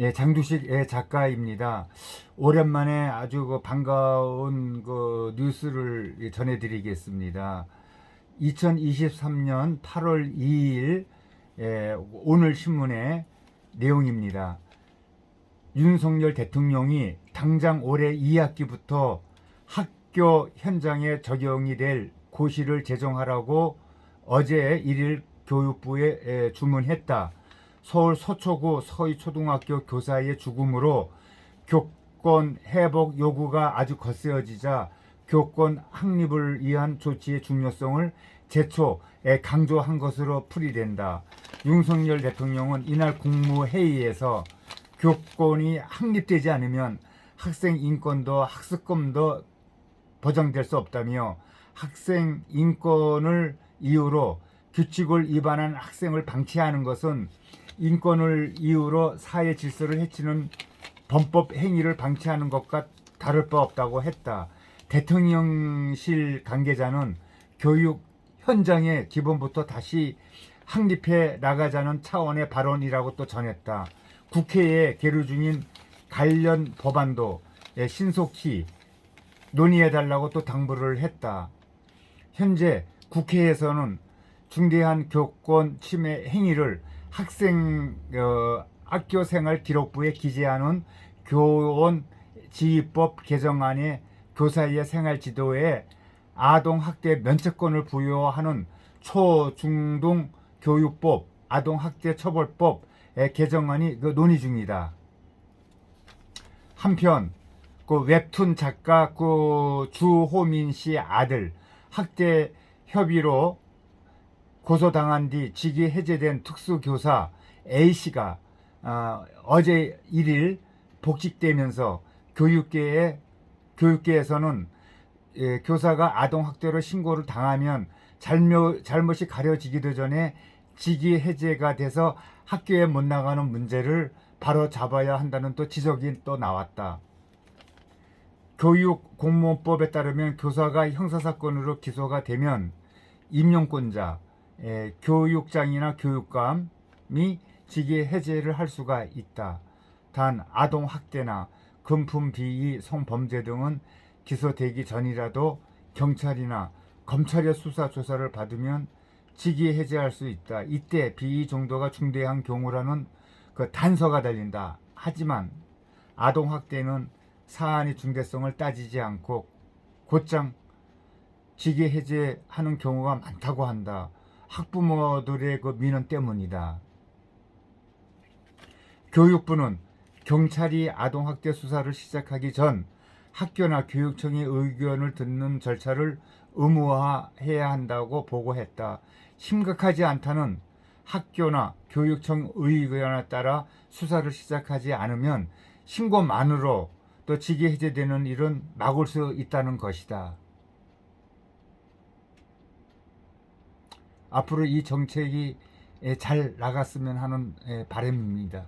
예, 장두식 예, 작가입니다. 오랜만에 아주 그 반가운 그 뉴스를 예, 전해드리겠습니다. 2023년 8월 2일 예, 오늘 신문의 내용입니다. 윤석열 대통령이 당장 올해 2학기부터 학교 현장에 적용이 될 고시를 제정하라고 어제 1일 교육부에 에, 주문했다. 서울 서초구 서희초등학교 교사의 죽음으로 교권 회복 요구가 아주 거세어지자 교권 확립을 위한 조치의 중요성을 제초에 강조한 것으로 풀이된다. 윤석열 대통령은 이날 국무회의에서 교권이 확립되지 않으면 학생 인권도 학습권도 보장될 수 없다며 학생 인권을 이유로 규칙을 위반한 학생을 방치하는 것은 인권을 이유로 사회 질서를 해치는 범법 행위를 방치하는 것과 다를 바 없다고 했다. 대통령실 관계자는 교육 현장에 기본부터 다시 확립해 나가자는 차원의 발언이라고 또 전했다. 국회에 계류 중인 관련 법안도 예, 신속히 논의해달라고 또 당부를 했다. 현재 국회에서는 중대한 교권 침해 행위를 학생 어, 학교 생활 기록부에 기재하는 교원 지휘법 개정안에 교사의 생활 지도에 아동 학대 면책권을 부여하는 초중등 교육법 아동 학대 처벌법의 개정안이 그 논의 중이다. 한편 그 웹툰 작가 그 주호민 씨 아들 학대 협의로 고소당한 뒤 직위 해제된 특수교사 A 씨가 어, 어제 1일 복직되면서 교육계에 교육계에서는 예, 교사가 아동 학대로 신고를 당하면 잘못 잘못이 가려지기도 전에 직위 해제가 돼서 학교에 못 나가는 문제를 바로 잡아야 한다는 또 지적이 또 나왔다. 교육 공무원법에 따르면 교사가 형사사건으로 기소가 되면 임용권자, 에, 교육장이나 교육감이 직위 해제를 할 수가 있다. 단 아동 학대나 금품 비위 성범죄 등은 기소되기 전이라도 경찰이나 검찰의 수사 조사를 받으면 직위 해제할 수 있다. 이때 비위 정도가 중대한 경우라는 그 단서가 달린다. 하지만 아동 학대는 사안의 중대성을 따지지 않고 곧장 직위 해제하는 경우가 많다고 한다. 학부모들의 그 민원 때문이다. 교육부는 경찰이 아동학대 수사를 시작하기 전 학교나 교육청의 의견을 듣는 절차를 의무화해야 한다고 보고했다. 심각하지 않다는 학교나 교육청 의견에 따라 수사를 시작하지 않으면 신고만으로 또 직위 해제되는 일은 막을 수 있다는 것이다. 앞으로 이 정책이 잘 나갔으면 하는 바람입니다.